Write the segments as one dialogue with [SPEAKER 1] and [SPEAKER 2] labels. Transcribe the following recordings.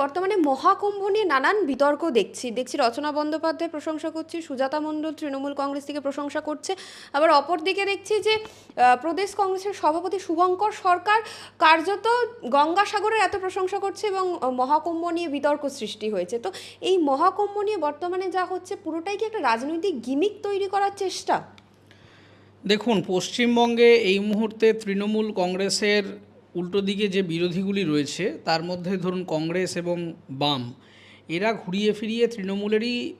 [SPEAKER 1] বর্তমানে মহাকুম্ভ নিয়ে নানান বিতর্ক দেখছি। দেখছি রচনা বন্দ্যোপাধ্যায় প্রশংসা করছে, সুজাতা মণ্ডল তৃণমূল কংগ্রেস থেকে প্রশংসা করছে। আবার অপরদিকে দেখছি যে প্রদেশ কংগ্রেসের সভাপতি শুভঙ্কর সরকার কার্যত গঙ্গাসাগরের এত প্রশংসা করছে এবং মহাকুম্ভ নিয়ে বিতর্ক সৃষ্টি হয়েছে। তো এই মহাকুম্ভ নিয়ে বর্তমানে যা হচ্ছে, পুরোটাই কি একটা রাজনৈতিক গিমিক তৈরি করার চেষ্টা?
[SPEAKER 2] দেখুন, পশ্চিমবঙ্গে এই মুহূর্তে তৃণমূল কংগ্রেসের উল্টো দিকে যে বিরোধীগুলি রয়েছে, তার মধ্যে ধরুন কংগ্রেস এবং বাম, এরা ঘুরিয়ে ফিরিয়ে তৃণমূলেরই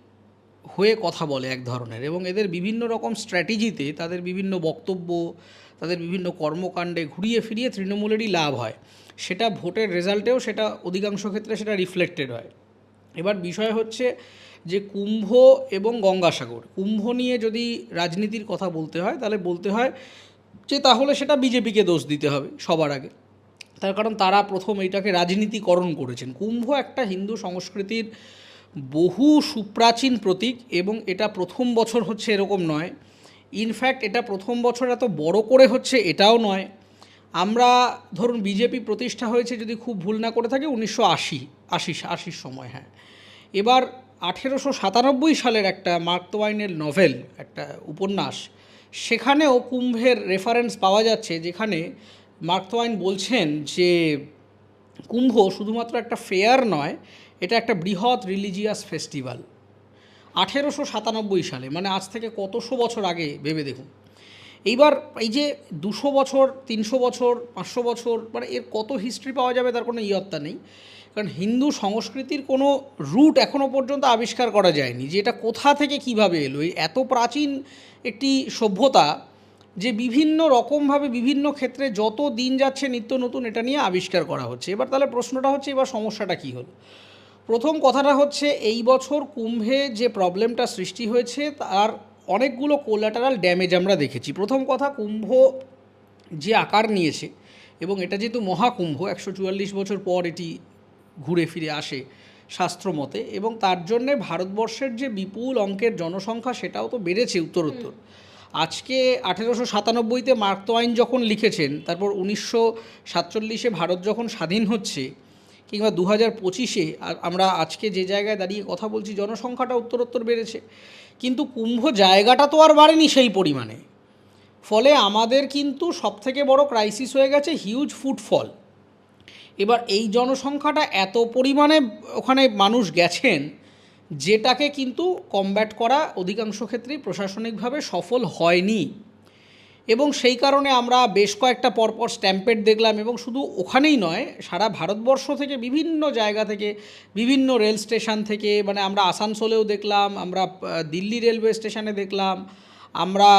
[SPEAKER 2] হয়ে কথা বলে এক ধরনের এবং এদের বিভিন্ন রকম স্ট্র্যাটেজিতে তাদের বিভিন্ন বক্তব্য, তাদের বিভিন্ন কর্মকাণ্ডে ঘুরিয়ে ফিরিয়ে তৃণমূলেরই লাভ হয়। সেটা ভোটের রেজাল্টেও সেটা অধিকাংশ ক্ষেত্রে সেটা রিফ্লেক্টেড হয়। এবার বিষয় হচ্ছে যে কুম্ভ এবং গঙ্গাসাগর, কুম্ভ নিয়ে যদি রাজনীতির কথা বলতে হয়, তাহলে বলতে হয় যে তাহলে সেটা বিজেপিকে দোষ দিতে হবে সবার আগে। তার কারণ তারা প্রথম এটাকে রাজনীতিকরণ করেছেন। কুম্ভ একটা হিন্দু সংস্কৃতির বহু সুপ্রাচীন প্রতীক এবং এটা প্রথম বছর হচ্ছে এরকম নয়। ইনফ্যাক্ট এটা প্রথম বছর এত বড় করে হচ্ছে এটাও নয়। আমরা ধরুন বিজেপি প্রতিষ্ঠা হয়েছে যদি খুব ভুল না করে থাকে উনিশশো আশি আশি, আশির সময় হ্যাঁ। এবার আঠেরোশো সাতানব্বই সালের একটা মার্ক তোয়াইনের নভেল, একটা উপন্যাস, সেখানেও কুম্ভের রেফারেন্স পাওয়া যাচ্ছে যেখানে মার্ক তোয়াইন বলছেন যে কুম্ভ শুধুমাত্র একটা ফেয়ার নয়, এটা একটা বৃহৎ রিলিজিয়াস ফেস্টিভ্যাল আঠেরোশো সাতানব্বই সালে মানে আজ থেকে কতশো বছর আগে, ভেবে দেখুন। এইবার এই যে দুশো বছর, তিনশো বছর, পাঁচশো বছর মানে এর কত হিস্ট্রি পাওয়া যাবে তার কোনো ইয়ত্তা নেই। কারণ হিন্দু সংস্কৃতির কোনো রুট এখনও পর্যন্ত আবিষ্কার করা যায়নি যে এটা কোথা থেকে কীভাবে এলো। এই এত প্রাচীন একটি সভ্যতা যে বিভিন্ন রকমভাবে বিভিন্ন ক্ষেত্রে যত দিন যাচ্ছে নিত্য নতুন এটা নিয়ে আবিষ্কার করা হচ্ছে। এবার তাহলে প্রশ্নটা হচ্ছে, এবার সমস্যাটা কী হলো? প্রথম কথাটা হচ্ছে, এই বছর কুম্ভে যে প্রবলেমটা সৃষ্টি হয়েছে, তার অনেকগুলো কোলাটারাল ড্যামেজ আমরা দেখেছি। প্রথম কথা, কুম্ভ যে আকার নিয়েছে এবং এটা যেহেতু মহাকুম্ভ, একশো চুয়াল্লিশ বছর পর এটি ঘুরে ফিরে আসে শাস্ত্রমতে এবং তার জন্যে ভারতবর্ষের যে বিপুল অঙ্কের জনসংখ্যা, সেটাও তো বেড়েছে উত্তরোত্তর। আজকে আঠেরোশো সাতানব্বইতে মার্ক আইন যখন লিখেছেন, তারপর উনিশশো সাতচল্লিশে ভারত যখন স্বাধীন হচ্ছে, কিংবা দু হাজার পঁচিশে আমরা আজকে যে জায়গায় দাঁড়িয়ে কথা বলছি, জনসংখ্যাটা উত্তরোত্তর বেড়েছে। কিন্তু কুম্ভ জায়গাটা তো আর বাড়েনি সেই পরিমাণে। ফলে আমাদের কিন্তু সবথেকে বড় ক্রাইসিস হয়ে গেছে হিউজ ফুটফল এবার এই জনসংখ্যাটা এত পরিমাণে ওখানে মানুষ গেছেন যেটাকে কিন্তু কমব্যাট করা অধিকাংশ ক্ষেত্রেই প্রশাসনিকভাবে সফল হয়নি। এবং সেই কারণে আমরা বেশ কয়েকটা পরপর স্ট্যাম্পেড দেখলাম এবং শুধু ওখানেই নয়, সারা ভারতবর্ষ থেকে বিভিন্ন জায়গা থেকে, বিভিন্ন রেল স্টেশন থেকে মানে আমরা আসানসোলেও দেখলাম, আমরা দিল্লি রেলওয়ে স্টেশনে দেখলাম আমরা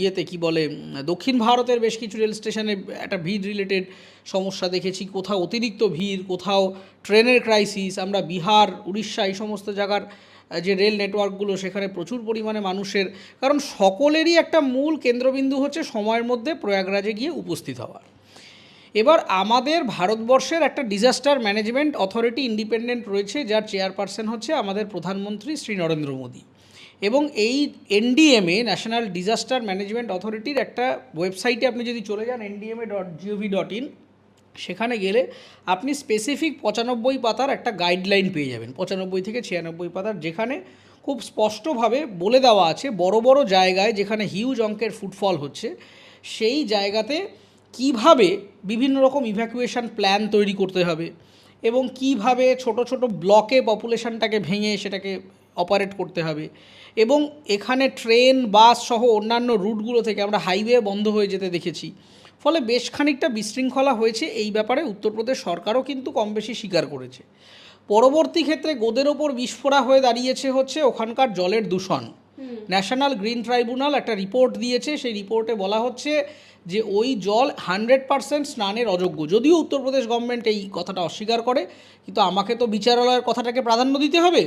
[SPEAKER 2] ইয়েতে কি বলে, দক্ষিণ ভারতের বেশ কিছু রেল স্টেশনে একটা ভিড় রিলেটেড সমস্যা দেখেছি। কোথাও অতিরিক্ত ভিড়, কোথাও ট্রেনের ক্রাইসিস আমরা বিহার, উড়িষ্যা এই সমস্ত জায়গার যে রেল নেটওয়ার্কগুলো সেখানে প্রচুর পরিমাণে মানুষের, কারণ সকলেরই একটা মূল কেন্দ্রবিন্দু হচ্ছে সময়ের মধ্যে প্রয়াগরাজে গিয়ে উপস্থিত হওয়া এবার আমাদের ভারতবর্ষের একটা ডিজাস্টার ম্যানেজমেন্ট অথরিটি ইন্ডিপেন্ডেন্ট রয়েছে, যার চেয়ারপারসন হচ্ছে আমাদের প্রধানমন্ত্রী শ্রী নরেন্দ্র মোদী। এবং এই এনডিএমএ ন্যাশনাল ডিজাস্টার ম্যানেজমেন্ট অথরিটির একটা ওয়েবসাইটে আপনি যদি চলে যান NDMA dot GOV dot in সেখানে গেলে আপনি স্পেসিফিক পঁচানব্বই পাতার একটা গাইডলাইন পেয়ে যাবেন। পঁচানব্বই থেকে ছিয়ানব্বই পাতার যেখানে খুব স্পষ্টভাবে বলে দেওয়া আছে, বড় বড় জায়গায় যেখানে হিউজ অঙ্কের ফুটফল হচ্ছে, সেই জায়গাতে কীভাবে বিভিন্ন রকম ইভ্যাকুয়েশন প্ল্যান তৈরি করতে হবে এবং কীভাবে ছোট ছোট ব্লকে পপুলেশনটাকে ভেঙে সেটাকে অপারেট করতে হবে। এবং এখানে ট্রেন বাস সহ অন্যান্য রুটগুলো থেকে আমরা হাইওয়ে বন্ধ হয়ে যেতে দেখেছি। ফলে বেশ খানিকটা বিশৃঙ্খলা হয়েছে এই ব্যাপারে উত্তরপ্রদেশ সরকারও কিন্তু কম বেশি স্বীকার করেছে। পরবর্তী ক্ষেত্রে গোদের ওপর বিস্ফোরা হয়ে দাঁড়িয়েছে হচ্ছে ওখানকার জলের দূষণ। ন্যাশনাল গ্রিন ট্রাইব্যুনাল একটা রিপোর্ট দিয়েছে সেই রিপোর্টে বলা হচ্ছে যে ওই জল হান্ড্রেড পারসেন্ট স্নানের অযোগ্য। যদিও উত্তরপ্রদেশ গভর্নমেন্ট এই কথাটা অস্বীকার করে কিন্তু আমাকে তো বিচারালয়ের কথাটাকে প্রাধান্য দিতে হবে।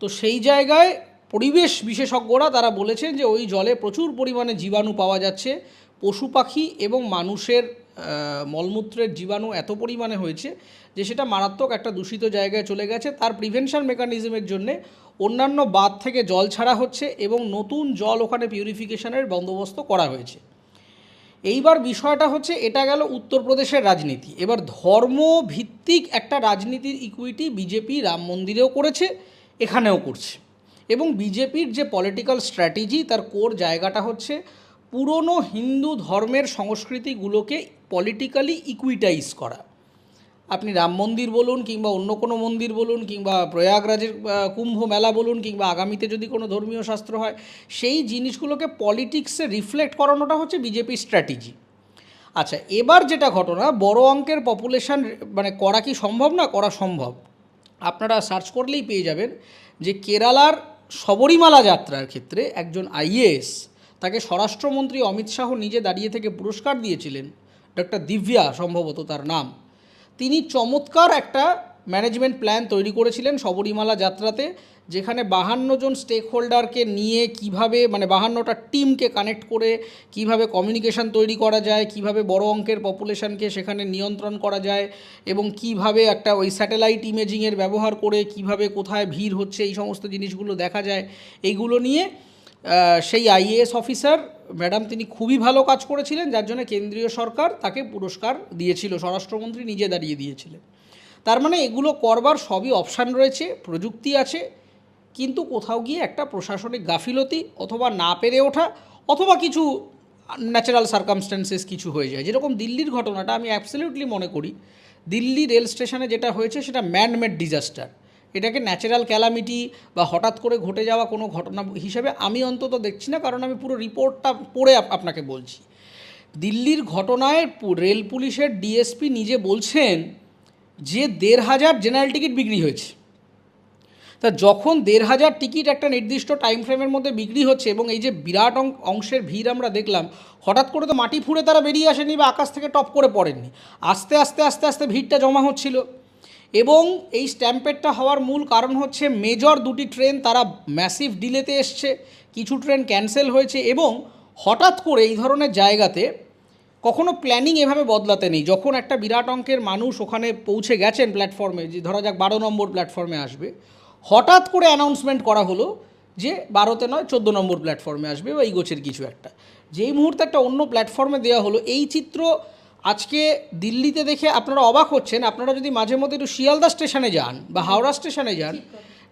[SPEAKER 2] তো সেই জায়গায় পরিবেশ বিশেষজ্ঞরা তারা বলেছেন যে ওই জলে প্রচুর পরিমাণে জীবাণু পাওয়া যাচ্ছে। পশু পাখি এবং মানুষের মলমূত্রের জীবাণু এত পরিমাণে হয়েছে যে সেটা মারাত্মক একটা দূষিত জায়গায় চলে গেছে। তার প্রিভেনশন মেকানিজমের জন্য অন্যান্য বাঁধ থেকে জল ছাড়া হচ্ছে এবং নতুন জল ওখানে পিউরিফিকেশনের বন্দোবস্ত করা হয়েছে। এইবার বিষয়টা হচ্ছে, এটা গেল উত্তরপ্রদেশের রাজনীতি। এবার ধর্মভিত্তিক একটা রাজনীতির ইকুইটি বিজেপি রাম মন্দিরেও করেছে। এখানেও করছে। এবং বিজেপির যে পলিটিক্যাল স্ট্র্যাটেজি তার কোর জায়গাটা হচ্ছে পুরনো হিন্দু ধর্মের সংস্কৃতিগুলোকে পলিটিক্যালি ইকুইটাইজ করা। আপনি রাম মন্দির বলুন কিংবা অন্য কোনো মন্দির বলুন কিংবা প্রয়াগরাজের কুম্ভ মেলা বলুন কিংবা আগামীতে যদি কোনো ধর্মীয় শাস্ত্র হয়, সেই জিনিসগুলোকে পলিটিক্সে রিফ্লেক্ট করানোটা হচ্ছে বিজেপির স্ট্র্যাটেজি আচ্ছা এবার যেটা ঘটনা, বড় অঙ্কের পপুলেশান মানে করা কি সম্ভব না, করা সম্ভব। আপনারা সার্চ করলেই পেয়ে যাবেন যে কেরালার শবরীমালা যাত্রার ক্ষেত্রে একজন আইএএস তাকে স্বরাষ্ট্রমন্ত্রী অমিত শাহ নিজে দাঁড়িয়ে থেকে পুরস্কার দিয়েছিলেন ডক্টর দিব্যা সম্ভবত তার নাম। তিনি চমৎকার একটা ম্যানেজমেন্ট প্ল্যান তৈরি করেছিলেন শবরীমালা যাত্রাতে, যেখানে বাহান্ন জন স্টেক হোল্ডারকে নিয়ে কীভাবে মানে বাহান্নটা টিমকে কানেক্ট করে কীভাবে কমিউনিকেশন তৈরি করা যায়, কীভাবে বড় অঙ্কের পপুলেশনকে সেখানে নিয়ন্ত্রণ করা যায়, এবং কীভাবে একটা ওই স্যাটেলাইট ইমেজিংয়ের ব্যবহার করে কীভাবে কোথায় ভিড় হচ্ছে, এই সমস্ত জিনিসগুলো দেখা যায়। এইগুলো নিয়ে সেই আইএএস অফিসার ম্যাডাম তিনি খুবই ভালো কাজ করেছিলেন, যার জন্য কেন্দ্রীয় সরকার তাকে পুরস্কার দিয়েছিল, স্বরাষ্ট্রমন্ত্রী নিজে দাঁড়িয়ে দিয়েছিলেন। তার মানে এগুলো করবার সবই অপশান রয়েছে, প্রযুক্তি আছে, কিন্তু কোথাও গিয়ে একটা প্রশাসনিক গাফিলতি অথবা না পেরে ওঠা অথবা কিছু ন্যাচারাল সার্কামস্ট্যান্সেস কিছু হয়ে যায়। যেরকম দিল্লির ঘটনাটা আমি অ্যাবসলিউটলি মনে করি, দিল্লি রেল স্টেশনে যেটা হয়েছে সেটা ম্যানমেড ডিজাস্টার এটাকে ন্যাচারাল ক্যালামিটি বা হঠাৎ করে ঘটে যাওয়া কোনো ঘটনা হিসেবে আমি অন্তত দেখছি না, কারণ আমি পুরো রিপোর্টটা পড়ে আপনাকে বলছি। দিল্লির ঘটনায় রেল পুলিশের ডিএসপি নিজে বলছেন যে দেড় হাজার জেনারেল টিকিট বিক্রি হয়েছে, তা যখন দেড় হাজার টিকিট একটা নির্দিষ্ট টাইম ফ্রেমের মধ্যে বিক্রি হচ্ছে এবং এই যে বিরাট অংশের ভিড় আমরা দেখলাম, হঠাৎ করে তো মাটি ফুঁড়ে তারা বেরিয়ে আসেনি বা আকাশ থেকে টপ করে পড়েননি। আস্তে আস্তে আস্তে আস্তে ভিড়টা জমা হচ্ছিল এবং এই স্ট্যাম্পেডটা হওয়ার মূল কারণ হচ্ছে মেজর দুটি ট্রেন তারা ম্যাসিভ ডিলেতে এসছে, কিছু ট্রেন ক্যান্সেল হয়েছে এবং হঠাৎ করে এই ধরনের জায়গাতে কখনো প্ল্যানিং এভাবে বদলাতে নেই। যখন একটা বিরাট অঙ্কের মানুষ ওখানে পৌঁছে গেছেন প্ল্যাটফর্মে যে ধরা যাক বারো নম্বর প্ল্যাটফর্মে আসবে হঠাৎ করে অ্যানাউন্সমেন্ট করা হলো যে বারোতে নয় চোদ্দ নম্বর প্ল্যাটফর্মে আসবে বা এই গোছের কিছু একটা। যেই মুহূর্তে একটা অন্য প্ল্যাটফর্মে দেওয়া হলো এই চিত্র আজকে দিল্লিতে দেখে আপনারা অবাক হচ্ছেন। আপনারা যদি মাঝে মধ্যে একটু শিয়ালদা স্টেশনে যান বা হাওড়া স্টেশনে যান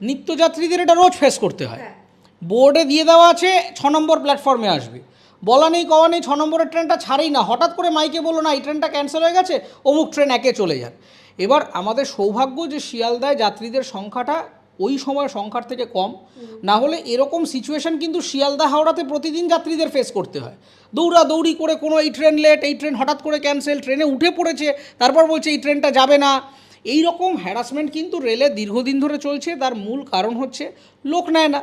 [SPEAKER 2] নিত্যযাত্রীদের এটা রোজ ফেস করতে হয়। বোর্ডে দিয়ে দেওয়া আছে ছ নম্বর প্ল্যাটফর্মে আসবে। বলা নেই কওয়া নেই ছ নম্বরের ট্রেনটা ছাড়েই না। হঠাৎ করে মাইকে বলল না এই ট্রেনটা ক্যান্সেল হয়ে গেছে অমুক ট্রেন একে চলে যান। এবার আমাদের সৌভাগ্য যে শিয়ালদায় যাত্রীদের সংখ্যাটা ওই সময় সংখ্যার থেকে কম। না হলে এরকম সিচুয়েশন কিন্তু শিয়ালদা হাওড়াতে প্রতিদিন যাত্রীদের ফেস করতে হয়। দৌড়া দৌড়ি করে কোনো এই ট্রেন লেট এই ট্রেন হঠাৎ করে ক্যান্সেল ট্রেনে উঠে পড়েছে তারপর বলছে এই ট্রেনটা যাবে না। এই রকম হ্যারাসমেন্ট কিন্তু রেলে দীর্ঘদিন ধরে চলছে। তার মূল কারণ হচ্ছে লোক নেয় না।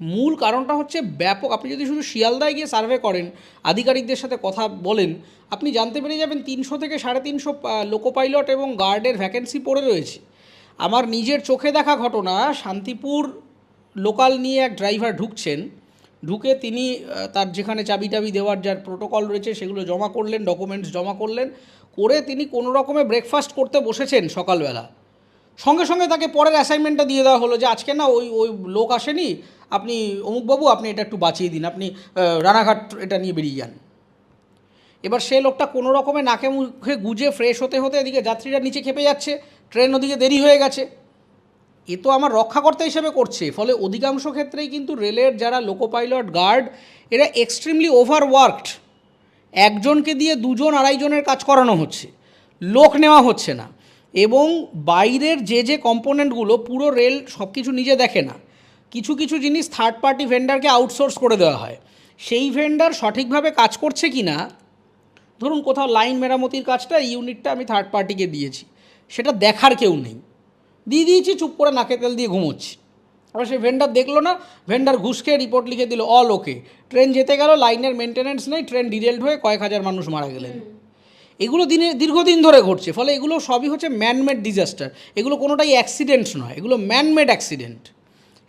[SPEAKER 2] মূল কারণটা হচ্ছে ব্যাপক, আপনি যদি শুধু শিয়ালদায় গিয়ে সার্ভে করেন, আধিকারিকদের সাথে কথা বলেন, আপনি জানতে পেরে যাবেন তিনশো থেকে সাড়ে তিনশো লোকো পাইলট এবং গার্ডের ভ্যাকেন্সি পড়ে রয়েছে। আমার নিজের চোখে দেখা ঘটনা, শান্তিপুর লোকাল নিয়ে এক ড্রাইভার ঢুকছেন, ঢুকে তিনি তার যেখানে চাবি টাবি দেওয়ার যার প্রোটোকল রয়েছে, সেগুলো জমা করলেন ডকুমেন্টস জমা করলেন, করে তিনি কোনো রকমে ব্রেকফাস্ট করতে বসেছেন সকালবেলা। সঙ্গে সঙ্গে তাকে পরের অ্যাসাইনমেন্টটা দিয়ে দেওয়া হলো যে, আজকে না ওই ওই লোক আসেনি আপনি, অমুকবাবু, আপনি এটা একটু বাঁচিয়ে দিন। আপনি রানাঘাট এটা নিয়ে বেরিয়ে যান। এবার সে লোকটা কোনো রকমে নাকে মুখে গুজে ফ্রেশ হতে হতে এদিকে যাত্রীরা নিচে খেপে যাচ্ছে। ট্রেন ওদিকে দেরি হয়ে গেছে। এ তো আমার রক্ষাকর্তা হিসেবে করছে। ফলে অধিকাংশ ক্ষেত্রেই কিন্তু রেলের যারা লোকো পাইলট গার্ড, এরা এক্সট্রিমলি ওভারওয়ার্কড একজনকে দিয়ে দুজন আড়াইজনের কাজ করানো হচ্ছে। লোক নেওয়া হচ্ছে না। এবং বাইরের যে যে কম্পোনেন্টগুলো পুরো রেল সব কিছু নিজে দেখে না। কিছু কিছু জিনিস থার্ড পার্টি ভেন্ডারকে আউটসোর্স করে দেওয়া হয়। সেই ভেন্ডার সঠিকভাবে কাজ করছে কি না ধরুন কোথাও লাইন মেরামতির কাজটা ইউনিটটা আমি থার্ড পার্টিকে দিয়েছি। সেটা দেখার কেউ নেই। দিয়ে দিয়েছি, চুপ করে নাকে তেল দিয়ে ঘুমোচ্ছি। আবার সেই ভেন্ডার দেখল না ভেন্ডার ঘুষ খেয়ে রিপোর্ট লিখে দিল অল ওকে ট্রেন যেতে গেল লাইনের মেনটেন্যান্স নেই ট্রেন ডিরেল্ড হয়ে কয়েক হাজার মানুষ মারা গেলেন। এগুলো দিনে, দীর্ঘদিন ধরে ঘটছে, ফলে এগুলো সবই হচ্ছে ম্যানমেড ডিজাস্টার এগুলো কোনোটাই অ্যাক্সিডেন্ট নয়, এগুলো ম্যানমেড অ্যাক্সিডেন্ট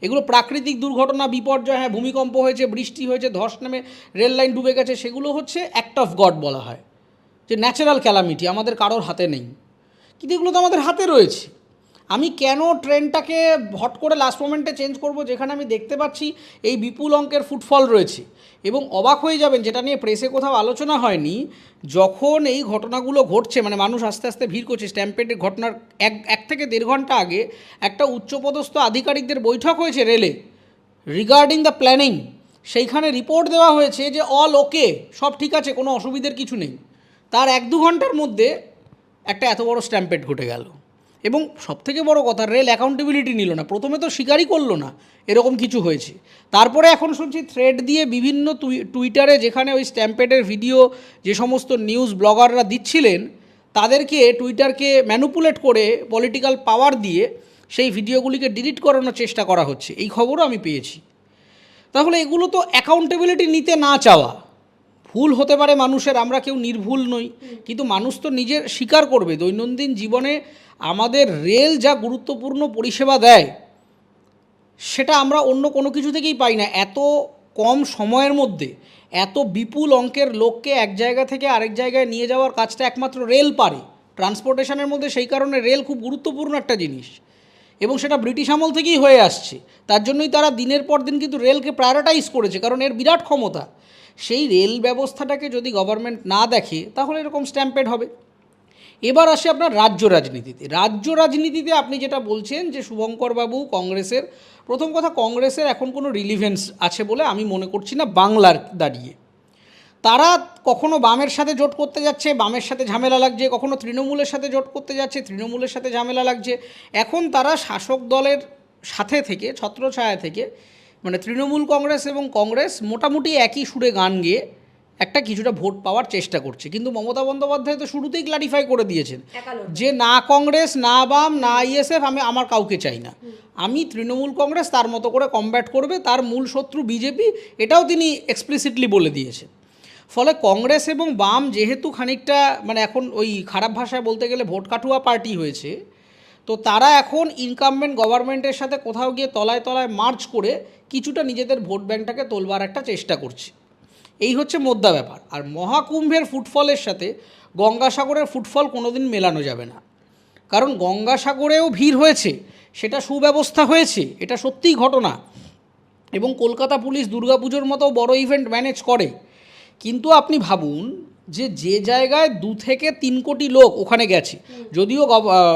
[SPEAKER 2] এগুলো প্রাকৃতিক দুর্ঘটনা, বিপর্যয় হ্যাঁ ভূমিকম্প হয়েছে, বৃষ্টি হয়েছে, ধস নামে রেল লাইন ডুবে গেছে, সেগুলো হচ্ছে অ্যাক্ট অফ গড বলা হয়। যে ন্যাচারাল ক্যালামিটি আমাদের কারোর হাতে নেই। কিন্তু এগুলো তো আমাদের হাতে রয়েছে। আমি কেন ট্রেনটাকে হট করে লাস্ট মোমেন্টে চেঞ্জ করব যেখানে আমি দেখতে পাচ্ছি এই বিপুল অঙ্কের ফুটফল রয়েছে। এবং অবাক হয়ে যাবেন যেটা নিয়ে প্রেসে কোথাও আলোচনা হয়নি, যখন এই ঘটনাগুলো ঘটছে মানে মানুষ আস্তে আস্তে ভিড় করছে স্ট্যাম্পেডের ঘটনার এক এক থেকে দেড় ঘণ্টা আগে একটা উচ্চপদস্থ আধিকারিকদের বৈঠক হয়েছে রেলে রিগার্ডিং দ্য প্ল্যানিং সেইখানে রিপোর্ট দেওয়া হয়েছে যে অল ওকে সব ঠিক আছে, কোনো অসুবিধার কিছু নেই। তার এক দু ঘণ্টার মধ্যে একটা এত বড় স্ট্যাম্পেড ঘটে গেল। এবং সবথেকে বড় কথা রেল অ্যাকাউন্টেবিলিটি নিল না। প্রথমে তো স্বীকারই করল না, এরকম কিছু হয়েছে। তারপরে এখন শুনছি থ্রেড দিয়ে বিভিন্ন টুইটারে যেখানে ওই স্ট্যাম্পেডের ভিডিও যে সমস্ত নিউজ ব্লগাররা দিচ্ছিলেন, তাদেরকে টুইটারকে ম্যানুপুলেট করে পলিটিক্যাল পাওয়ার দিয়ে সেই ভিডিওগুলিকে ডিলিট করানোর চেষ্টা করা হচ্ছে। এই খবরও আমি পেয়েছি। তাহলে এগুলো তো অ্যাকাউন্টেবিলিটি নিতে না চাওয়া। ভুল হতে পারে মানুষের, আমরা কেউ নির্ভুল নই। কিন্তু মানুষ তো নিজের স্বীকার করবে। দৈনন্দিন জীবনে আমাদের রেল যা গুরুত্বপূর্ণ পরিষেবা দেয়, সেটা আমরা অন্য কোনো কিছু থেকেই পাই না। এত কম সময়ের মধ্যে, এত বিপুল অঙ্কের লোককে এক জায়গা থেকে আরেক জায়গায় নিয়ে যাওয়ার কাজটা একমাত্র রেল পারে। ট্রান্সপোর্টেশনের মধ্যে সেই কারণে রেল খুব গুরুত্বপূর্ণ একটা জিনিস। এবং সেটা ব্রিটিশ আমল থেকেই হয়ে আসছে। তার জন্যই তারা দিনের পর দিন কিন্তু রেলকে প্রায়োরিটাইজ করেছে, কারণ এর বিরাট ক্ষমতা। সেই রেল ব্যবস্থাটাকে যদি গভর্নমেন্ট না দেখে, তাহলে এরকম স্ট্যাম্পেড হবে। এবার আসে আপনার রাজ্য রাজনীতিতে। রাজ্য রাজনীতিতে আপনি যেটা বলছেন যে শুভঙ্করবাবু কংগ্রেসের, প্রথম কথা কংগ্রেসের এখন কোনো রিলিভেন্স আছে বলে আমি মনে করছি না, বাংলার দাঁড়িয়ে। তারা কখনো বামের সাথে জোট করতে যাচ্ছে বামের সাথে ঝামেলা লাগছে কখনো তৃণমূলের সাথে জোট করতে যাচ্ছে তৃণমূলের সাথে ঝামেলা লাগছে। এখন তারা শাসক দলের সাথে থেকে ছত্রছায়া থেকে মানে তৃণমূল কংগ্রেস এবং কংগ্রেস মোটামুটি একই সুরে গান গেয়ে একটা কিছুটা ভোট পাওয়ার চেষ্টা করছে। কিন্তু মমতা বন্দ্যোপাধ্যায় তো শুরুতেই ক্লারিফাই করে দিয়েছেন যে না কংগ্রেস না বাম না ইএসএফ আমি আমার কাউকে চাই না। আমি তৃণমূল কংগ্রেস তার মতো করে কমব্যাট করবে তার মূল শত্রু বিজেপি এটাও তিনি এক্সপ্লিসিটলি বলে দিয়েছেন। ফলে কংগ্রেস এবং বাম যেহেতু খানিকটা মানে এখন ওই খারাপ ভাষায় বলতে গেলে ভোট কাটুয়া পার্টি হয়েছে, তো তারা এখন ইনকামমেন্ট গভর্নমেন্টের সাথে কোথাও গিয়ে তলায় তলায় মার্চ করে কিছুটা নিজেদের ভোট ব্যাংকটাকে তোলবার একটা চেষ্টা করছে। এই হচ্ছে মোদ্দা ব্যাপার। আর মহাকুম্ভের ফুটফলের সাথে গঙ্গাসাগরের ফুটফল কোনোদিন মেলানো যাবে না। কারণ গঙ্গাসাগরেও ভিড় হয়েছে, সেটা সুব্যবস্থা হয়েছে, এটা সত্যিই ঘটনা। এবং কলকাতা পুলিশ দুর্গাপুজোর মতো বড় ইভেন্ট ম্যানেজ করে। কিন্তু আপনি ভাবুন যে যে জায়গায় দু থেকে তিন কোটি লোক ওখানে গেছে। যদিও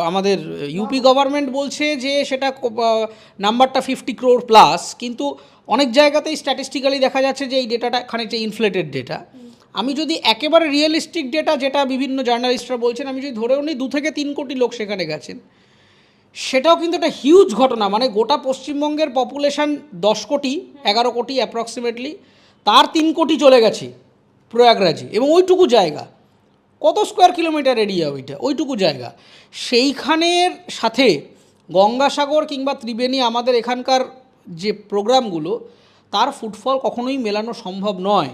[SPEAKER 2] আমাদের ইউপি গভর্নমেন্ট বলছে যে সেটা নাম্বারটা ফিফটি ক্রোর প্লাস, কিন্তু অনেক জায়গাতেই স্ট্যাটিস্টিক্যালি দেখা যাচ্ছে যে এই ডেটাটা খানিকটা ইনফ্লেটেড ডেটা আমি যদি একেবারে রিয়েলিস্টিক ডেটা যেটা বিভিন্ন জার্নালিস্টরা বলছেন, আমি যদি ধরেও নিই দু থেকে তিন কোটি লোক সেখানে গেছেন, সেটাও কিন্তু একটা হিউজ ঘটনা। মানে গোটা পশ্চিমবঙ্গের পপুলেশান দশ কোটি, এগারো কোটি অ্যাপ্রক্সিমেটলি তার তিন কোটি চলে গেছে। প্রয়াগরাজে এবং ওইটুকু জায়গা। কত স্কোয়ার কিলোমিটার এরিয়া ওইটা? ওইটুকু জায়গা। সেইখানের সাথে গঙ্গাসাগর কিংবা ত্রিবেণী আমাদের এখানকার যে প্রোগ্রামগুলো, তার ফুটফল কখনোই মেলানো সম্ভব নয়।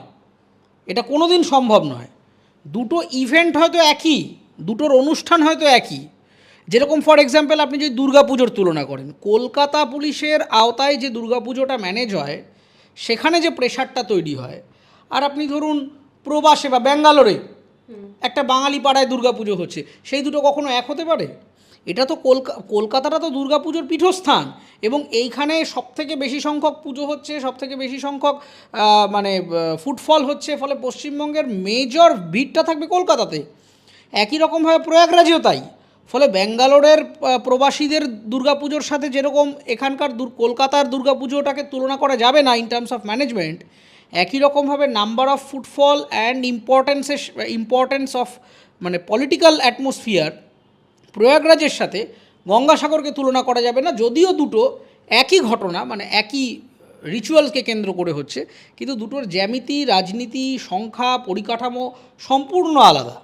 [SPEAKER 2] এটা কোনো দিন সম্ভব নয়। দুটো ইভেন্ট হয়তো একই, দুটোর অনুষ্ঠান হয়তো একই। যেরকম ফর এক্সাম্পল আপনি যদি দুর্গাপুজোর তুলনা করেন, কলকাতা পুলিশের আওতায় যে দুর্গাপুজোটা ম্যানেজ হয়, সেখানে যে প্রেশারটা তৈরি হয়, আর আপনি ধরুন প্রবাসে বা ব্যাঙ্গালোরে একটা বাঙালি পাড়ায় দুর্গাপুজো হচ্ছে। সেই দুটো কখনো এক হতে পারে? এটা তো কলকা কলকাতাটা তো দুর্গাপুজোর পীঠস্থান এবং এইখানে সবথেকে বেশি সংখ্যক পুজো হচ্ছে সবথেকে বেশি সংখ্যক মানে ফুটফল হচ্ছে ফলে পশ্চিমবঙ্গের মেজর ভিড়টা থাকবে কলকাতাতে। একই রকমভাবে প্রয়াগরাজেও তাই। ফলে ব্যাঙ্গালোরের প্রবাসীদের দুর্গাপুজোর সাথে যেরকম এখানকার কলকাতার দুর্গাপুজোটাকে তুলনা করা যাবে না ইন টার্মস অফ ম্যানেজমেন্ট একই রকমভাবে নাম্বার অফ ফুটফল অ্যান্ড ইম্পর্টেন্সের ইম্পর্টেন্স অফ মানে পলিটিক্যাল অ্যাটমসফিয়ার প্রয়াগরাজের সাথে গঙ্গাসাগরকে তুলনা করা যাবে না। যদিও দুটো একই ঘটনা মানে একই রিচুয়ালকে কেন্দ্র করে হচ্ছে, কিন্তু দুটোর জ্যামিতি, রাজনীতি, সংখ্যা, পরিকাঠামো সম্পূর্ণ আলাদা।